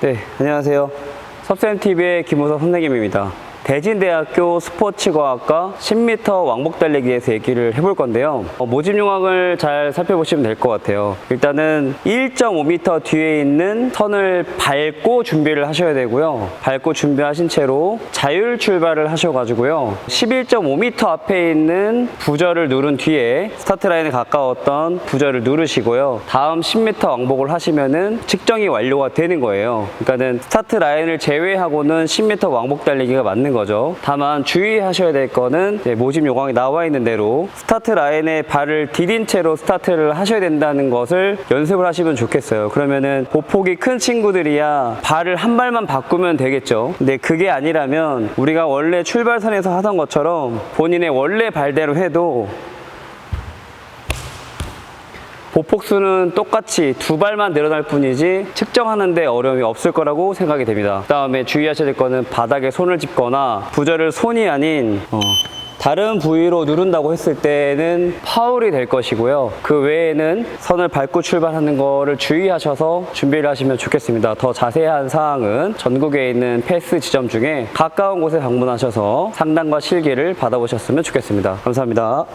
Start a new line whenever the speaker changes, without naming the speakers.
네, 안녕하세요. 섭쌤TV의 김우석 선생님입니다. 대진대학교 스포츠과학과 10m 왕복 달리기에서 얘기를 해볼 건데요. 어, 모집 요강을 잘 살펴보시면 될 것 같아요. 일단은 1.5m 뒤에 있는 선을 밟고 준비를 하셔야 되고요. 밟고 준비하신 채로 자율 출발을 하셔가지고요. 11.5m 앞에 있는 부저를 누른 뒤에 스타트 라인에 가까웠던 부저를 누르시고요. 다음 10m 왕복을 하시면은 측정이 완료가 되는 거예요. 그러니까는 스타트 라인을 제외하고는 10m 왕복 달리기가 맞는 거 죠. 다만 주의하셔야 될 거는 모집 요강에 나와 있는 대로 스타트 라인에 발을 디딘 채로 스타트를 하셔야 된다는 것을 연습을 하시면 좋겠어요. 그러면은 보폭이 큰 친구들이야 발을 한 발만 바꾸면 되겠죠. 근데 그게 아니라면 우리가 원래 출발선에서 하던 것처럼 본인의 원래 발대로 해도 보폭수는 똑같이 두 발만 늘어날 뿐이지 측정하는데 어려움이 없을 거라고 생각이 됩니다. 그 다음에 주의하셔야 될 거는 바닥에 손을 짚거나 부저를 손이 아닌 어, 다른 부위로 누른다고 했을 때는 파울이 될 것이고요. 그 외에는 선을 밟고 출발하는 거를 주의하셔서 준비를 하시면 좋겠습니다. 더 자세한 사항은 전국에 있는 패스 지점 중에 가까운 곳에 방문하셔서 상담과 실기를 받아보셨으면 좋겠습니다. 감사합니다.